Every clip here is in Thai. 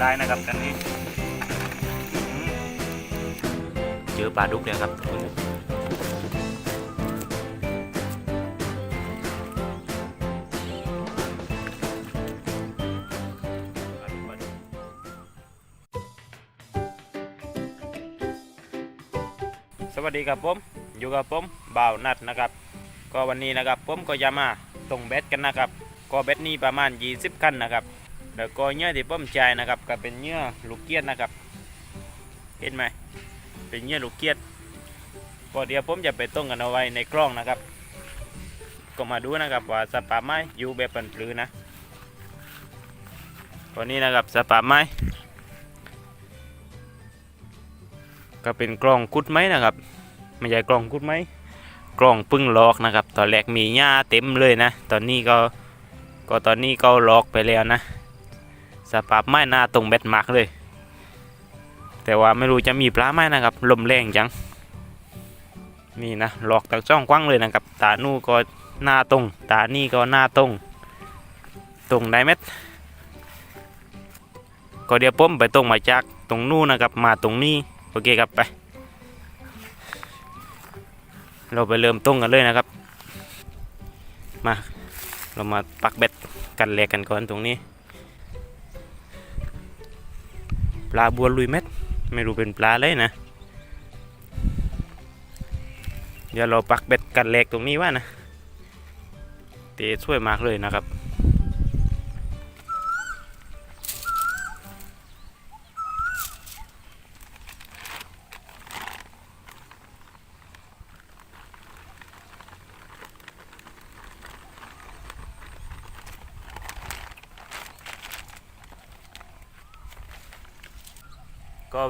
ได้นะครับกันนี้เจอปลาดุกเลยครับทุกคนสวัสดีครับผม อยู่กับผมบ่าวนัดนะครับ ก็วันนี้นะครับผมก็จะมาส่งเบ็ดกันนะครับ ก็เบ็ดนี้ประมาณ 20คันนะครับ แล้วก็เนื้อที่ผมจ่ายนะครับก็เป็นเนื้อลูกเกียดนะครับ เห็นไหมเป็นเนื้อลูกเกียดก็เดี๋ยวผมจะไปต้มกันเอาไว้ในกล้องนะครับ ก็มาดูนะครับว่าสปาไม้อยู่แบบปันปลือนะตัวนี้นะครับสปาไม้ก็เป็นกล้องกุดไม้นะครับไม่ใช่กล้องกุดไม้กล้องปึ้งลอกนะครับ ตอนแรกมีหญ้าเต็มเลยนะ ตอนนี้ก็ก็ตอนนี้ก็ลอกไปแล้วนะ สภาพไม้หน้าตรงเบ็ดมาร์กเลย แต่ว่าไม่รู้จะมีปลาไหมนะครับ ลมแรงจัง นี่นะหลอกตากจ้องกว้างเลยนะครับ ตานู่ก็หน้าตรง ตานี่ก็หน้าตรง ตรงได้เม็ดก็เดี๋ยวผมไปตรงมาจากตรงนู่นนะครับ มาตรงนี้โอเคครับไป เราไปเริ่มต้นกันเลยนะครับ มา เรามาปักเบ็ดกันแลกกันก่อนตรงนี้ ปลาบัวลุยเม็ด ไม่รู้เป็นปลาเลยนะ เดี๋ยวเราปักเบ็ดกันแหลกตรงนี้ว่านะเตะช่วยมากเลยนะครับ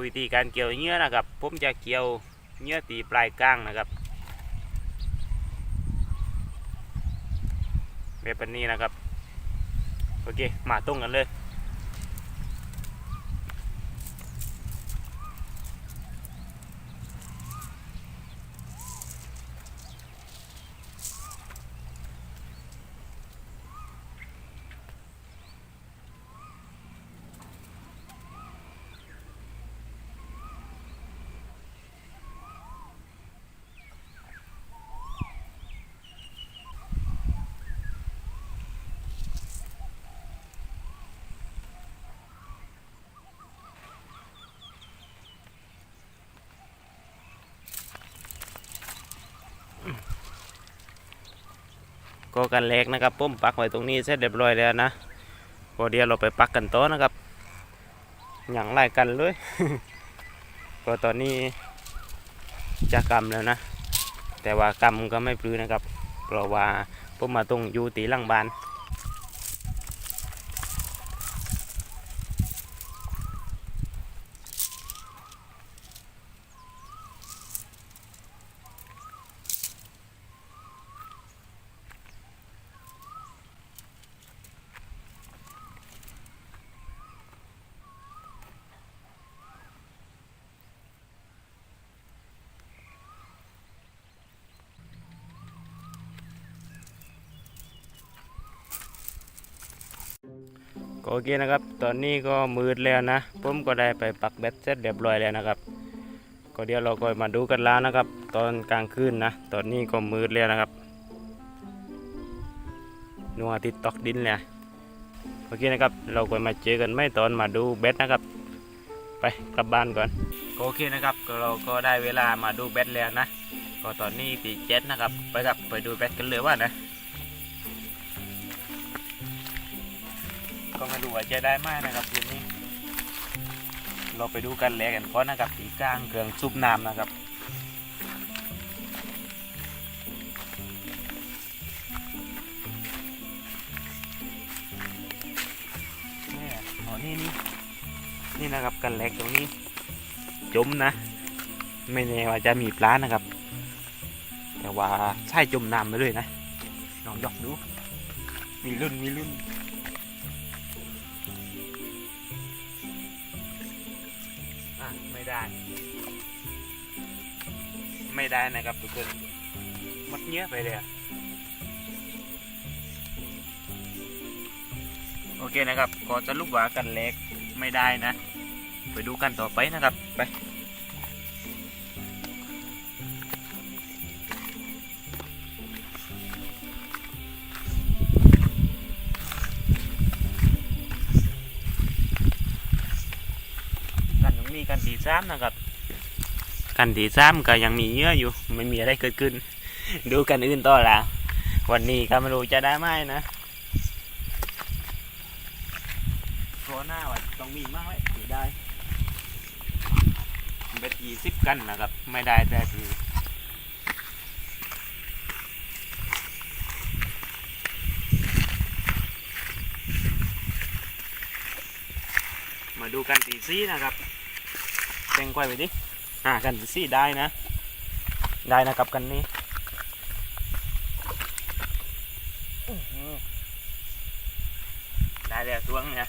วิธีการเกี่ยวเนื้อนะครับ ผมจะเกี่ยวเนื้อตีปลายก้างนะครับแบบนี้นะครับ โอเค มาตรงกันเลย ก็กันแรกนะครับผมปักไว้ตรงนี้เสร็จเรียบร้อยแล้วนะก็เดี๋ยวเราไปปักกันโต๊ะนะครับอย่างไรกันเลย ก็ตอนนี้จะกำแล้วนะ แต่ว่ากำก็ไม่ปลื้นะครับ เพราะว่าผมมาตรงอยู่ตีหลังบ้าน โอเคนะครับ ตอนนี้ก็มืดแล้วนะผมก็ได้ไปปักเบ็ดเสร็จเรียบร้อยแล้วนะครับ ก็เดี๋ยวเราก็มาดูกันแล้วนะครับ ตอนกลางคืนนะ ตอนนี้ก็มืดแล้วนะครับดวงอาทิตย์ตกดินแล้วโอเคนะครับ เราก็มาเจอกันไม่ตอนมาดูเบ็ดนะครับ ไปกลับบ้านก่อนโอเคนะครับก็เราก็ได้เวลามาดูเบ็ดแล้วนะ ก็ตอนนี้ตีเจ็ดนะครับ ไปครับไปดูเบ็ดกันเลยว่านะ มาดูว่าจะได้ไหมนะครับคืนนี้ เราไปดูกันแลกันก่อนนะครับตีกลางเครื่องซุปน้ำนะครับนี่นี่นี่นะครับกันแหลกตรงนี้ จมนะ ไม่แน่ว่าจะมีปลานะครับ แต่ว่าใช่จมน้ำไปเลยนะลองยอกดู มีรุ่นมีรุ่น ไม่ได้นะครับ ทุกคนมัดเงี้ยไปเลยโอเคนะครับก็จะรูปว่ากันเล็กไม่ได้นะ ไปดูกันต่อไปนะครับไปกันยังมีกันตีซ้ำนะครับ กันตีซ้ำก็ยังมีเยื่ออยู่ไม่มีอะไรเกิดขึ้น ดูกันอื่นต่อละวันนี้ก็ไม่รู้จะได้ไหมนะเพราะหน้าว่าต้องมีมากเลยถึงได้เบ็ดยี่สิบกันนะครับ ไม่ได้แต่ทีมาดูกันตีซีนะครับแตงกวายไปดิ อ่ากันตีซี่ได้นะ ได้นะครับกันนี้ได้แล้วตัวเนี่ย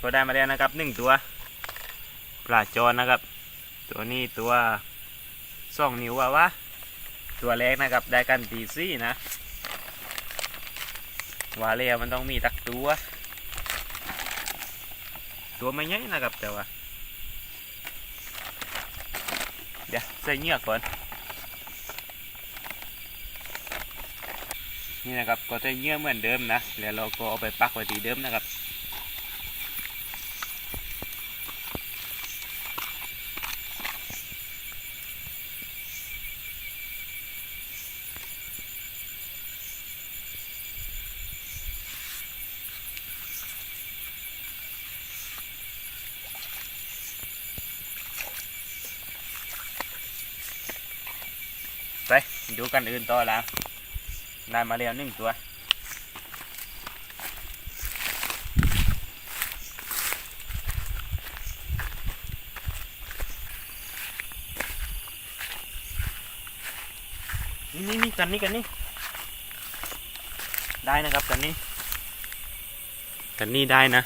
ก็ได้มาแล้วนะครับหนึ่งตัว ปลาจอนนะครับ ตัวนี้ตัวสองนิ้วอะวะตัวแรกนะครับ ได้กันตีซี่นะว่าแล้วมันต้องมีตักตัว ตัวไม่ใหญ่นะครับแต่ว่า เดี๋ยวใส่เงือกก่อน นี่นะครับก็จะเงือกเหมือนเดิมนะ แล้วเราก็เอาไปปักไว้ที่เดิมนะครับ ไปดูกันอื่นต่อแล้วได้มาแล้วหนึ่งตัวนี่นี่นี่กันนี่กันนี่ได้นะครับกันนี่กันนี่ได้นะ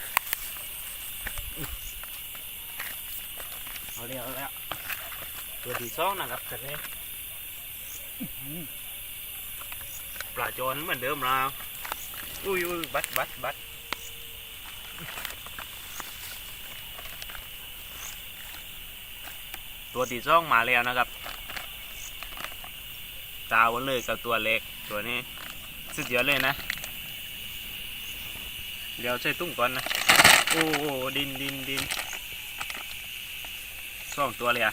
เอาเรียวเอาแล้วตัวที่สองนะครับกันนี่ ปลาจอนเหมือนเดิมแล้วอุ้ยอุ้ยบัดบัดบัดตัวที่องมาแล้วนะครับ ตาวันเลยกับตัวเล็กตัวนี้สุดยอดเลยนะ เดี๋ยวใส่ตุ้งก่อนนะ โอ้โหดินดินดินสองตัวเลยอะ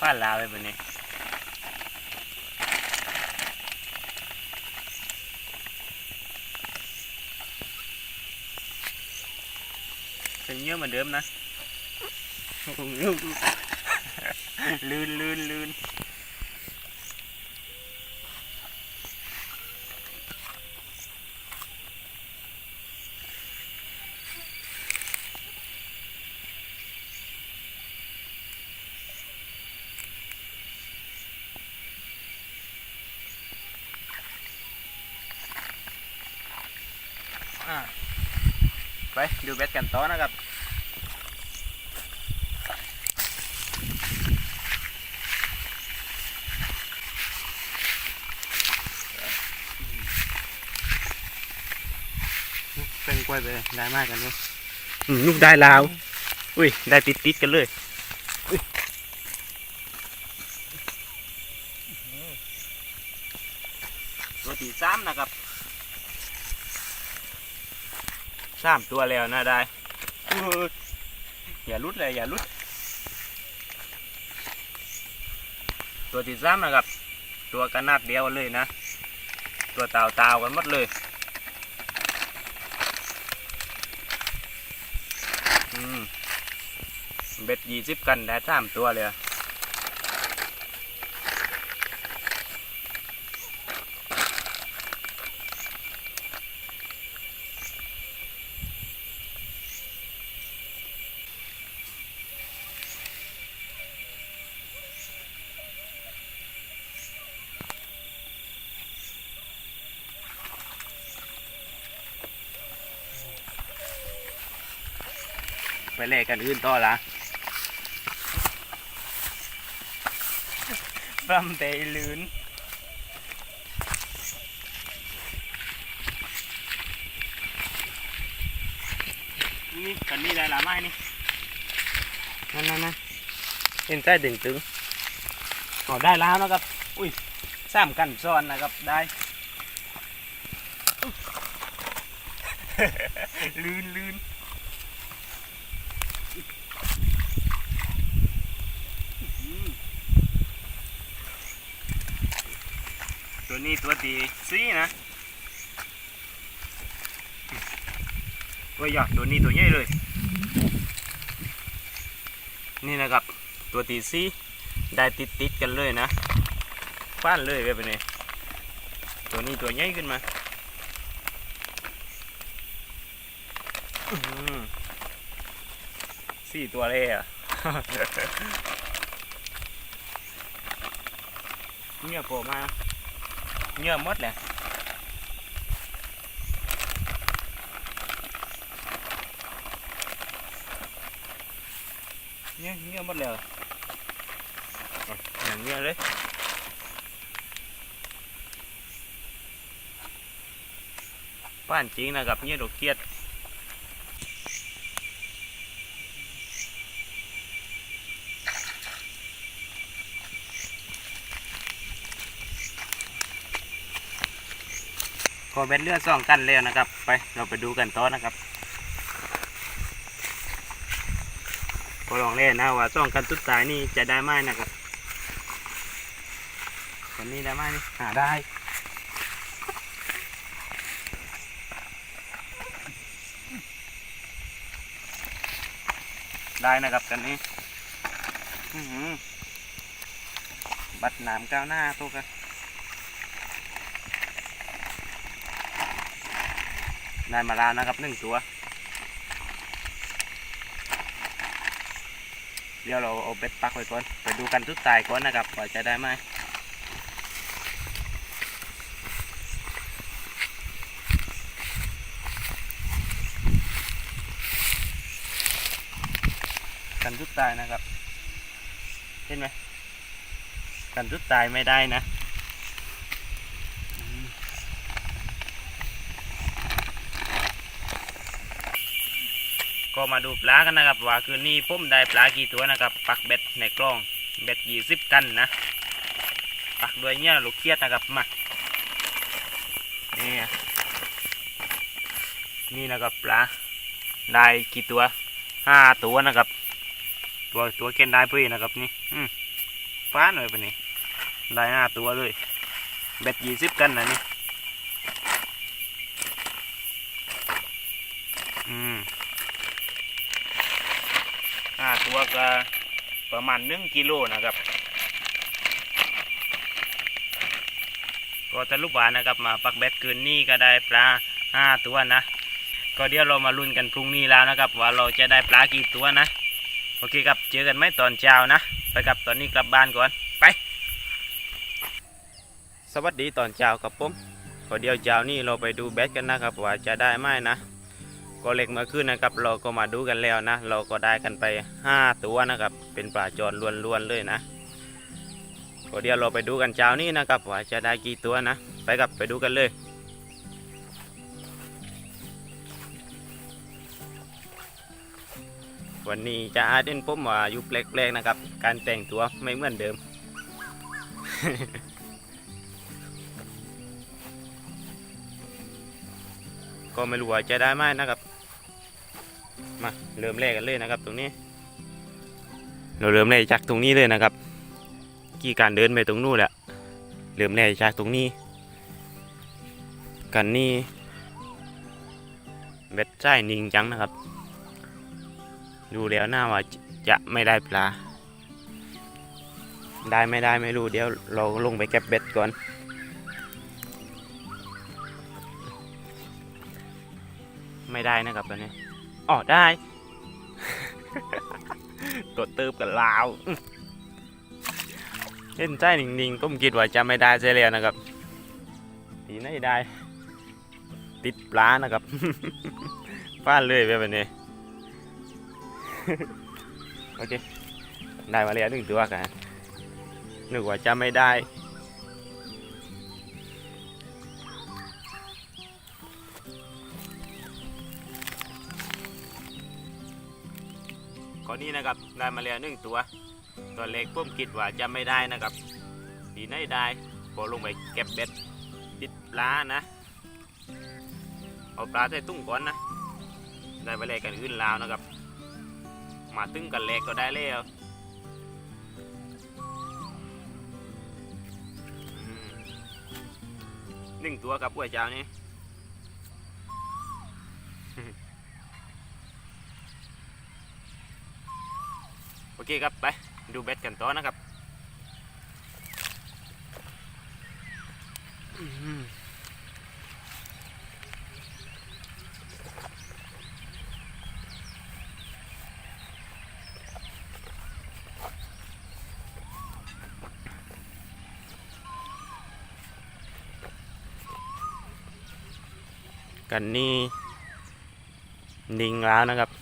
ป้าลาไปแบบนี้ เป็นเยอะเหมือนเดิมนะลื่นลื่นลื่นอะไปดูเบ็ดกันต่อนะครับ เป็นก ล้วยไปเลยได้มากกันเนาะอืมลูกได้ลาว อุ้ย ได้ติดติดๆกันเลยอุ้ยตัวที่สามนะครับสามตัวแล้วนะได้อุ้ยอย่าลุดเลยอย่าลุด ตัวที่สามนะครับ ตัวกระนาดเดียวเลยนะ ตัวเต่าเต่าๆกันหมดเลย อืมเบ็ดยี่สิบกันได้สามตัวเลยไปแลกกันอื่นต่อละ someday learn. Nè, cần đi đây làm ai nè. Nè nè nè. Hiện tại đỉnh tướng. Ở đây là nó gặp. Ui, sam cằn son là gặp đây. ลื่นลื่น นี้ตัวตีซีนะโอ้ยอยากตัวนี้ตัวใหญ่เลย นี่นะครับ ตัวตีซีได้ติดติดกันเลยนะฟ้านเลยแบบนี้ตัวนี้ตัวใหญ่ขึ้นมาสี่ตัวเลยอะเงียบโผล่มา เงียบหมดแหละเงียบเงียบหมดเลยอะอย่างเงี้ยเลยป้านจริงนะครับเงี้ยดอกเกียด พอเบ็ดเลือดสองกันแล้วนะครับ ไปเราไปดูกันต่อนะครับก็ลองเล่นนะว่าสองกันสุดท้ายนี่จะได้ไหมนะครับคนนี้ได้ไหมนี่หาได้ได้นะครับกันนี้ บัดหนามก้าวหน้าตัวกัน ได้มาล้วนะครับหนึ่งตัว เดี๋ยวเราเอาเบ็ดปักไว้ก่อน ไปดูกันทุกตายก่อนนะครับว่าจะได้ไหมกันทุกตายนะครับ เห็นไหมกันทุกตายไม่ได้นะ ก็มาดูปลากันนะครับ ว่าคืนนี้ผมได้ปลากี่ตัวนะครับ ปักเบ็ดในกล้องเบ็ดยี่สิบกันนะ ปักด้วยเนี่ยลูกเคียดนะครับมานี่นี่นะครับปลาได้กี่ตัวห้าตัวนะครับ ตัวตัวเกนได้พี่นะครับนี่อืมฟ้าหน่อยปะนี่ได้ห้าตัวเลยเบ็ดยี่สิบกันนะนี่อืมห้า ตัวก็ประมาณหนึ่งกิโลนะครับ ก็ทะลุบานนะครับมาปักเบ็ดคืนนี้ก็ได้ปลาห้าตัวนะ ก็เดี๋ยวเรามาลุ้นกันพรุ่งนี้แล้วนะครับ ว่าเราจะได้ปลากี่ตัวนะ โอเคครับเจอกันไหมตอนเช้านะ ไปกับตอนนี้กลับบ้านก่อนไป สวัสดีตอนเช้าครับผมก็เดี๋ยวเช้านี้เราไปดูแบตกันนะครับว่าจะได้ไหมนะ ก็เล็กมื่อคืนนะครับ เราก็มาดูกันแล้วนะ เราก็ได้กันไป 5 ตัวนะครับ เป็นปลาจรล้วนๆเลยนะก็เดี๋ยวเราไปดูกันเช้านี้นะครับว่าจะได้กี่ตัวนะ ไปกับไปดูกันเลยวันนี้จะอาเด่นผมว่าอยู่แปลกๆนะครับ การแต่งตัวไม่เหมือนเดิม ก็ไม่รู้ว่าจะได้ไหมนะครับ มาเริ่มแรกกันเลยนะครับ ตรงนี้ เราเริ่มแรกจากตรงนี้เลยนะครับ กี่การเดินไปตรงนู้นแหละเริ่มแรกจากตรงนี้ กันนี่เบ็ดใจนิ่งจังนะครับ ดูแล้วน่าว่าจะไม่ได้ปลา ได้ไม่ได้ไม่รู้เดี๋ยวเราลงไปเก็บเบ็ดก่อน ไม่ได้นะครับตอนนี้ อ๋อได้ กดตืบกับลาวเห็นใจนิ่งๆก็คิดว่าจะไม่ได้เสียแล้วนะครับทีไหนได้ ติดปลานะครับฟาดเลยแบบนี้โอเค ได้มาแล้วหนึ่งตัวกันนึกว่าจะไม่ได้ ก็นี่นะครับได้มาแล้วหนึ่งตัว ตัวเล็กผมคิดว่าจะไม่ได้นะครับดีไหนได้พอลงไปเก็บเบ็ดติดปลานะ เอาปลาใส่ตุ้งก่อนนะ ได้ไปเลยกันอื่นลาวนะครับ มาตึงกันเล็กก็ได้แล้วหนึ่งตัวกับกล้วยเจ้านี่ โอ เคครับไปดูเบ็ดกันต่อนะครับกันนี่นิ่งแล้วนะครับ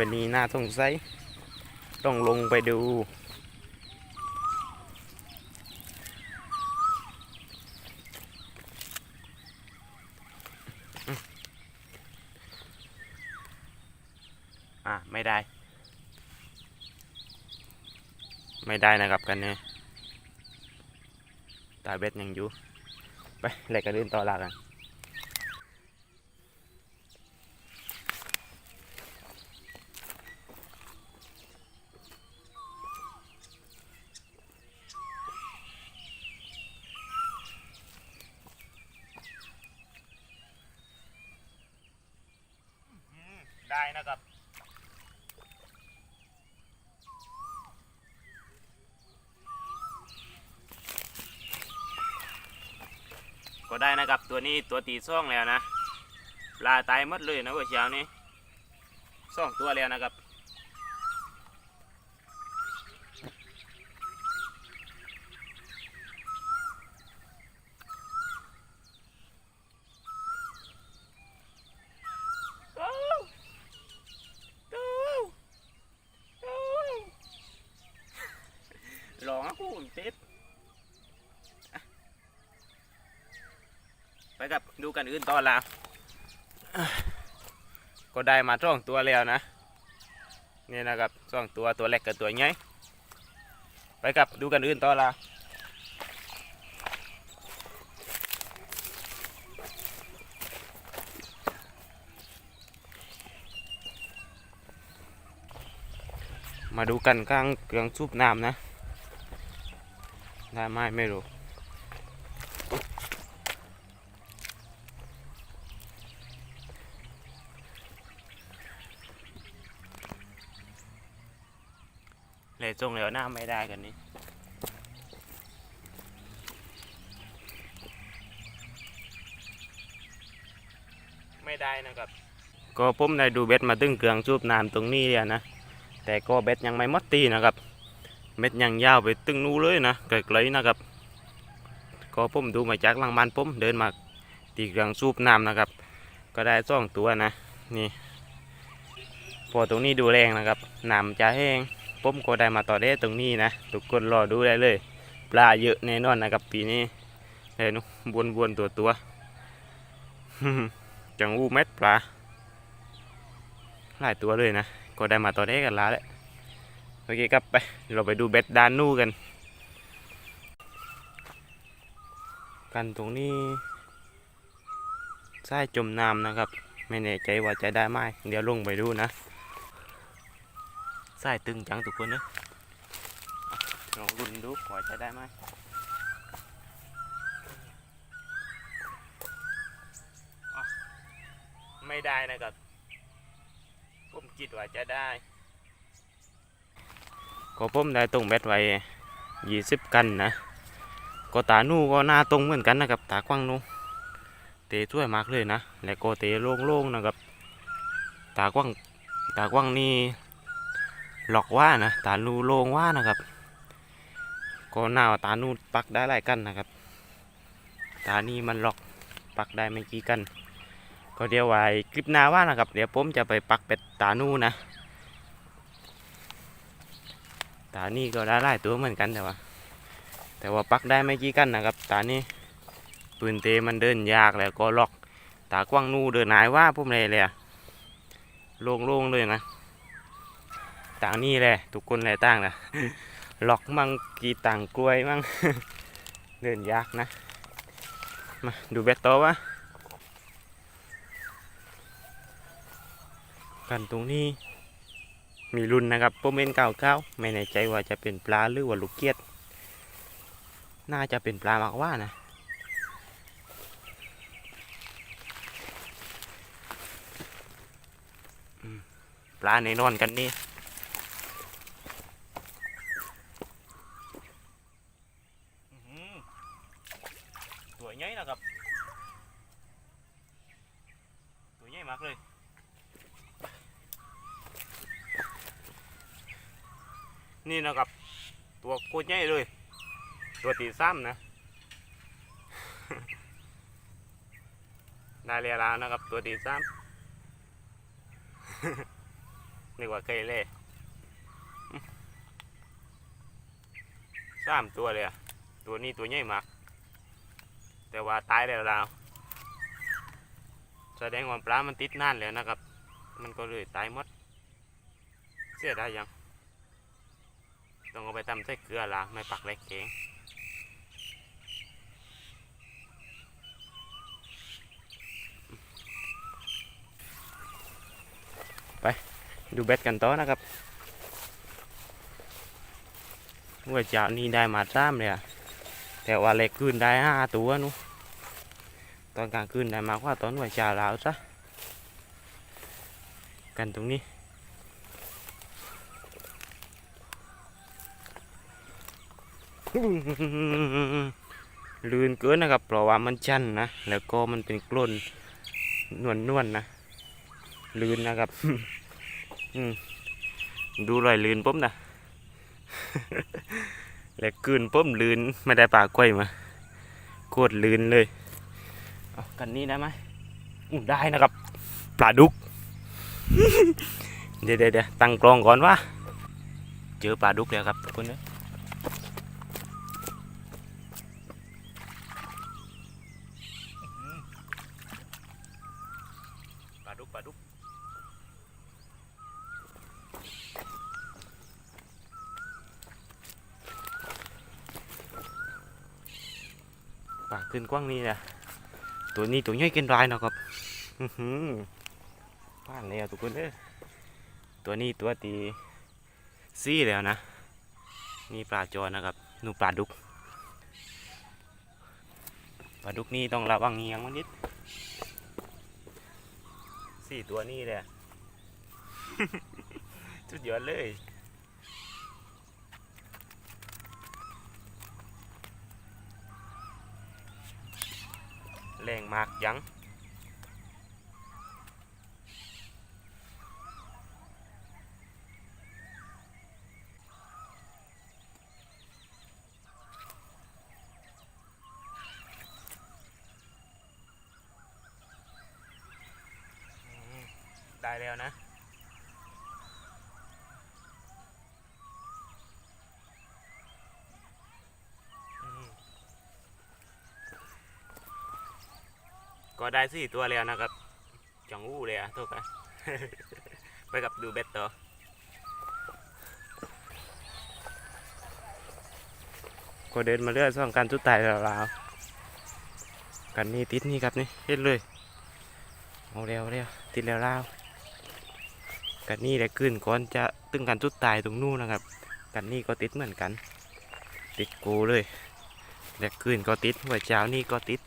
ลิงแบบนี้น่าสงสัยต้องลงไปดู อะ ไม่ได้ ไม่ได้นะครับกันเนี่ยตาเบ็ดยังอยู่ ไปเลยกระลื่นต่อลากัน ได้ นะครับก็ได้นะครับตัวนี้ตัวตีซ่องแล้วนะปลาตายหมดเลยนะว่าเช้านี้ซ่องตัวแล้วนะครับ ลองนะกูเต็ดอะไปกับ ดูกันอื่นต่อแล้วอะก็ได้มาสองตัวแล้วนะ นี่นะครับสองตัวตัวเล็กกับตัวใหญ่ไปกับดูกันอื่นต่อละมาดูกันกลางเกลืองซุปน้ำนะ ได้ไหมไม่รู้ เลยจงเหลวหน้าไม่ได้กันนี่ไม่ได้นะครับ ก็ผมได้ดูเบ็ดมาตึ้งเกลืองจูบน้ำตรงนี้เลยนะ แต่ก็เบ็ดยังไม่มดตีนะครับเม็ดยังยาวไปตึ้งนู้เลยนะไกลๆนะครับ ก็ผมดูมาจากหลังบ้านผมเดินมาตีเกลืองสูบน้ำนะครับ ก็ได้สองตัวนะ นี่ พอตรงนี้ดูแรงนะครับน้ำจะแห้ง ผมก็ได้มาต่อได้ตรงนี้นะทุกคนรอดูได้เลย ปลาเยอะแน่นอนนะครับปีนี้เห็นวนวนๆตัวตัวๆจังอูเม็ดปลาหลายตัวเลยนะก็ได้มาต่อได้กันล้วแหละโอเคครับไปเราไปดูเบ็ดดานนู่กัน กันตรงนี้ใต้จมน้ำนะครับ ไม่แน่ใจว่าจะได้ไหมเดี๋ยวลงไปดูนะ ใต้ตึงจังทุกคนนะลองรุนดูว่าจะได้ไหมอะไม่ได้นะครับผมคิดว่าจะได้ก็ผมได้ตรงเบ็ดไว้ยี่สิบกันนะก็ตาหนูก็หน้าตรงเหมือนกันนะครับตากว้างหนูเตะช่วยมากเลยนะ แล้วก็เตะโล่งๆนะครับ ตากว้างตากว้างนี่ หลอกว่านะตานูโลงว่านะครับ ก็หน้าตานูปักได้หลายกันนะครับ ตานี่มันหลอกปักได้ไม่กี่กัน ก็เดี๋ยวไว้คลิปหน้าว่านะครับ เดี๋ยวผมจะไปปักเป็ดตานูนะ ตานี่ก็ได้หลายตัวเหมือนกันแต่ว่า แต่ว่าปักได้ไม่กี่กันนะครับ ตานี่ปืนเตมันเดินยากแล้วก็ล็อก ตากว้างนูเดินหายว่าพุ่มเลยเลยอะโล่งๆเลยนะ ต่างนี่แหละทุกคนแหละต่างนะหลอกมั่งกีต่างกล้วยมั่งเดินยากนะ มาดูเบตโตวะกันตรงนี้มีรุ่นนะครับโปรเมนเก่าเก้าไม่แน่ใจว่าจะเป็นปลาหรือว่าลูกเกียดน่าจะเป็นปลามากว่านะปลาในนอนกันนี่ตัวใหญ่นะครับ ตัวใหญ่มากเลย นี่นะครับ ตัวโคตรใหญ่เลย ตัวตี ซ้ำนะได้เรียแล้วนะครับ ตัวตีซ้ำนึกว่าเคยเล่สามตัวเลยอะตัวนี้ตัวใหญ่มาก แต่ว่าตายแล้วเราแสดงว่าปลามันติดนานแล้วนะครับ มันก็เลยตายหมด เสียได้ยัง ต้องเอาไปทำใส่เกลือละไม่ปักเล็กเอง ดูเบ็ดกันต่อนะครับเมื่อเช้านี้ได้มาสามเลยอะแต่ว่าเล็กขึ้นได้ห้าตัวนู้ตอนกลางคืนได้มากกว่าตอนวันเช้าแล้วซะกันตรงนี้ลื่นเกินนะครับเพราะว่ามันชันนะแล้วก็มันเป็นกล้นนวลนวลๆนะลื่นนะครับ ดูรอยลื่นปุ๊บนะแล้วกืนปุ๊บลื่นไม่ได้ปลากล้วยมาโคตรลื่นเลยเอากันนี้ได้ไหมอู้ได้นะครับ ปลาดุก เดี๋ยวเดี๋ยวเดี๋ยวตั้งกลองก่อนวะเจอปลาดุกแล้วครับทุกคนเนยปลาดุกปลาดุก ปลา ขึ้นกว้างนี่แหละตัวนี้ตัวใหญ่เกินไรนะครับอื้านแล้วทุกคนเด้อตัวนี้ตัวตีซี่แล้วนะ นี่ปลาจอนะครับนูปลาดุกปลาดุกนี่ต้องระวังเงียงมันนิดสี่ตัวนี้เลยสุดยอดเลย แรงมากยัง ได้แล้วนะ อืม ก็ ได้สี่ตัวแล้วนะครับจังอู้เลยอะโทษไปไปกับดูเบ็ดต่อก็เดินมาเรื่อยส่องการจุดตายแล้วลาวกันนี่ติดนี่ครับนี่เฮ็ดเลยเอาเร็วเร็วติดแล้วลาวกันนี่แหละขึ้นก่อนจะตึงการจุดตายตรงนู้นนะครับ กันนี่ก็ติดเหมือนกัน ติดกูเลยและขึ้นก็ติดหัวเจ้านี่ก็ติด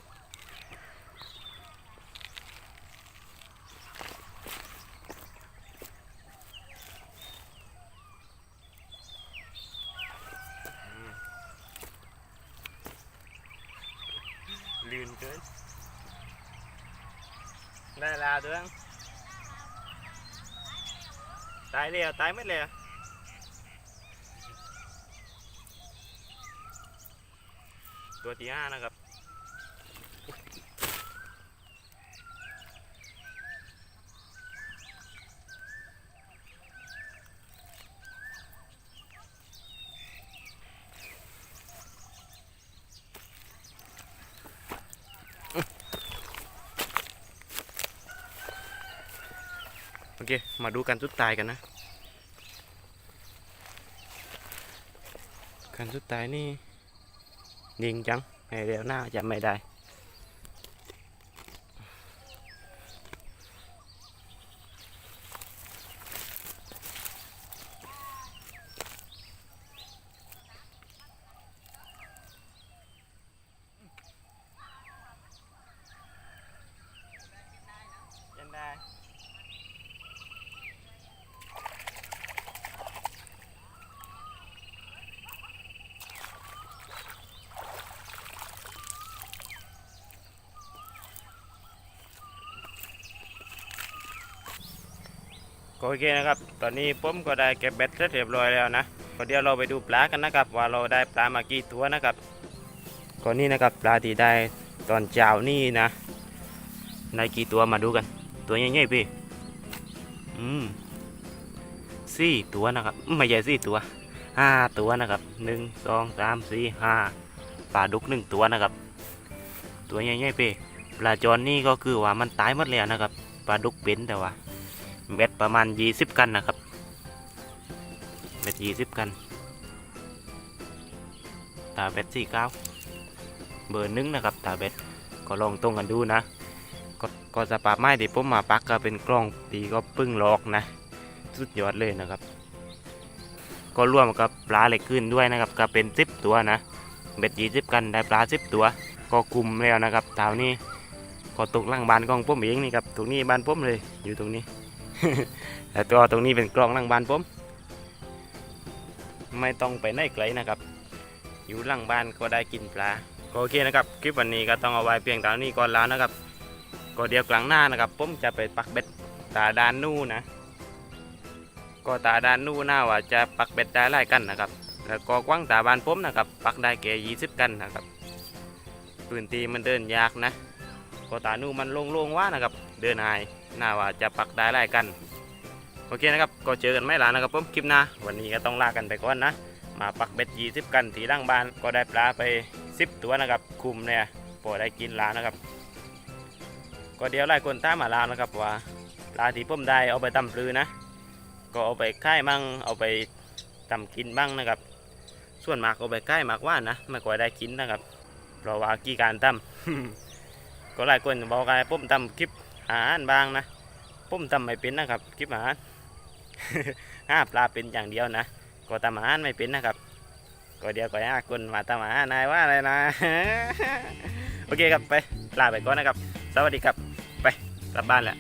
ายไม่เลยตัวที่ห้านะครับโอเค มาดูกันจุดตายกันนะ กันสุดท้ายนี่ยิงจังไอเดียวหน้าจะไม่ได้ โอเคนะครับตอนนี้ผมก็ได้เก็บเบ็ดเสร็จเรียบร้อยแล้วนะก็เดี๋ยวเราไปดูปลากันนะครับ ว่าเราได้ปลามากี่ตัวนะครับก็นี่นะครับปลาที่ได้ตอนเช้านี่นะได้กี่ตัวมาดูกัน ตัวใหญ่ๆพี่อืมสี่ตัวนะครับไม่ใช่สี่ตัวห้าตัวนะครับหนึ่งสองสามสี่ห้าปลาดุกหนึ่งตัวนะครับ ตัวใหญ่ๆพี่ปลาจอนนี่ก็คือว่ามันตายหมดแล้วนะครับปลาดุกเป็นแต่ว่า เบ็ดประมาณยี่สิบกันนะครับเบ็ดยี่สิบกันตาเบ็ดสี่เก้าเบอร์หนึ่งนะครับตาเบ็ดก็ลองตรงกันดูนะก็ก็สภาไม้ที่ผมมาปักก็เป็นกล้องตีก็ปึ้งลอกนะ สุดยอดเลยนะครับ ก็ร่วมกับปลาเหล็กขึ้นด้วยนะครับ ก็เป็นสิบตัวนะเบ็ดยี่สิบกันได้ปลาสิบตัว ก็กลุ่มแล้วนะครับเท่านี้ก็ตกล่างบานกองผมเองนี่ครับตรงนี้บานผมเลยอยู่ตรงนี้ แต่ตัวตรงนี้เป็นกล้องหลังบ้านผม ไม่ต้องไปไหนไกลนะครับ อยู่หลังบ้านก็ได้กินปลาโอเคนะครับคลิปวันนี้ก็ต้องเอาไว้เพียงเท่านี้ก่อนแล้วนะครับก็เดี๋ยวกลางหน้านะครับผมจะไปปักเบ็ดตาดานนู่นนะก็ตาดานนู่นหน้าว่าจะปักเบ็ดได้หลายกันนะครับ แล้วก็กว้างตาบานผมนะครับปักได้แก่ยี่สิบกันนะครับพื้นที่มันเดินยากนะก็ตานู่มันโล่งๆว่านะครับ เดินหาย น่าว่าจะปักได้หลายกัน โอเคนะครับ ก็เจอกันไม่ลานะครับผมคลิปหน้าวันนี้ก็ต้องลากันไปก่อนนะ มาปักเบ็ดยี่สิบกันที่ล่างบ้านก็ได้ปลาไปสิบตัวนะครับ คุมเนี่ยพอได้กินลานะครับ ก็เดี๋ยวหลายคนตามมาลานะครับว่าปลาที่ผมได้เอาไปตำปลือนะ ก็เอาไปค่ายมั่งเอาไปตำกินบ้างนะครับ ส่วนมากเอาไปค่ายมากว่านะไม่ค่อยได้กินนะครับเพราะว่ากี่การตำก็หลายคนบอกว่าผมตำคลิป อาหารบางนะผมทำไม่เป็นนะครับคลิปอาหารห้าปลาเป็นอย่างเดียวนะก็ทำอาหารไม่เป็นนะครับก็เดี๋ยวก็ให้าคนมาทำอาหารนายว่าอะไรนะ โอเคครับไปลาไปก่อนนะครับ สวัสดีครับไปกลับบ้านแล้ว